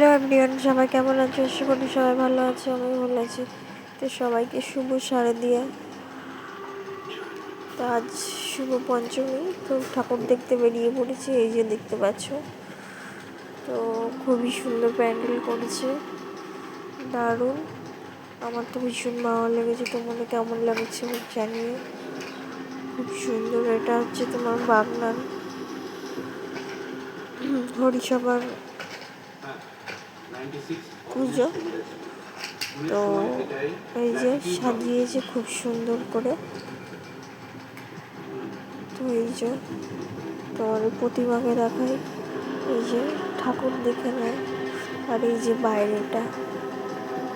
Hello everyone, সবাই কেমন আছো? আশা করি সবাই ভালো আছে আমি ভালো আছি। তো সবাইকে শুভ সাড়ে দিয়ে। তো আজ শুভ পঞ্চমী, তো ঠাকুর দেখতে বেরিয়ে পড়েছি, এই যে দেখতে পাচ্ছ। তো খুবই সুন্দর প্যান্ডেল করেছে। দারুণ। আমার তো ভীষণ ভালো লেগেছে, তোমাদের কেমন লাগছে জানিয়ে। খুব সুন্দর, এটা হচ্ছে তোমার বাগনান। হরিসভার পুজো। তো এই যে সাজিয়েছে খুব সুন্দর করে। তো এই যে তোমাদের প্রতিমাকে দেখাই। এই যে ঠাকুর দেখে নেয়। আর এই যে বাইরেটা।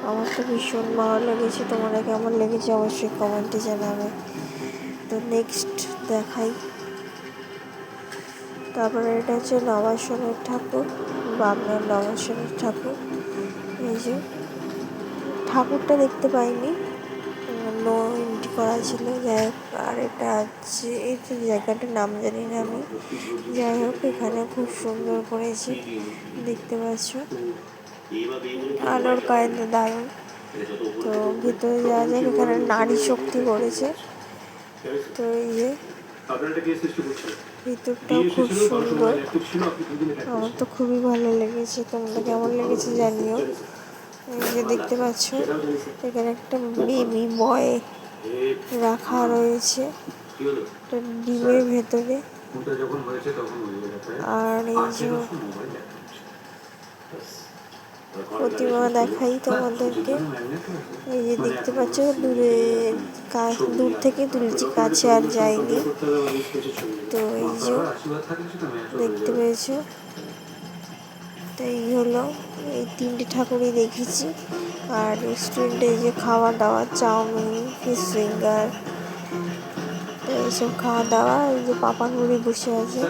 আমার তো ভীষণ ভালো লেগেছে। তোমাদের কেমন লেগেছে অবশ্যই কমেন্টে জানাবে। তো নেক্সট দেখাই। তারপরে এটা হচ্ছে নবাসনের ঠাকুর বাগনার নবাসনের ঠাকুর। এই যে, ঠাকুরটা দেখতে পাইনি। নো এন্ট্রি করা ছিল। যাই হোক, আর এটা হচ্ছে এই তো জায়গাটার নাম জানি না আমি। যাই হোক, এখানে খুব সুন্দর করেছি। দেখতে পাচ্ছ? আলোর কায়দা দারুণ। তো ভিতরে যাওয়া যাক, এখানে নারী শক্তি করেছে তো এই যে ভিতরটাও খুব সুন্দর। আমার তো খুবই ভালো লেগেছে। তোমাদের কেমন লেগেছে জানিও। এই যে দেখতে পাচ্ছ এখানে একটা বেবি বয় রাখা রয়েছে। ডিমের ভেতরে। আর এই যে প্রতিমা দেখাই তোমাদেরকে। এই যে দেখতে পাচ্ছ দূরে দূর থেকে তুলেছি কাছে আর যাইনি তো এই যে দেখতে পেয়েছ? তো এই হলো, এই তিনটে ঠাকুরই দেখেছি। আর রেস্টুরেন্টে যে খাওয়া দাওয়া চাউমিন ফিশ ফিঙ্গার তো এইসব খাওয়া দাওয়া এই যে পাপান মুড়ি বসে আছে।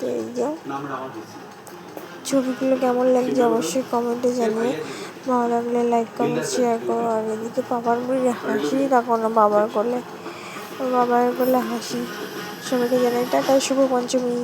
তো এই যে ছবিগুলো কেমন লাগছে অবশ্যই কমেন্টে জানিয়ে ভালো লাগলে লাইক কমেন্ট শেয়ার করো। আর এদিকে বাবার মুড়ি হাসি রাখো না বাবার কোলে। বাবার কোলে হাসি। সবাইকে জানাই টাটা, শুভ পঞ্চমী।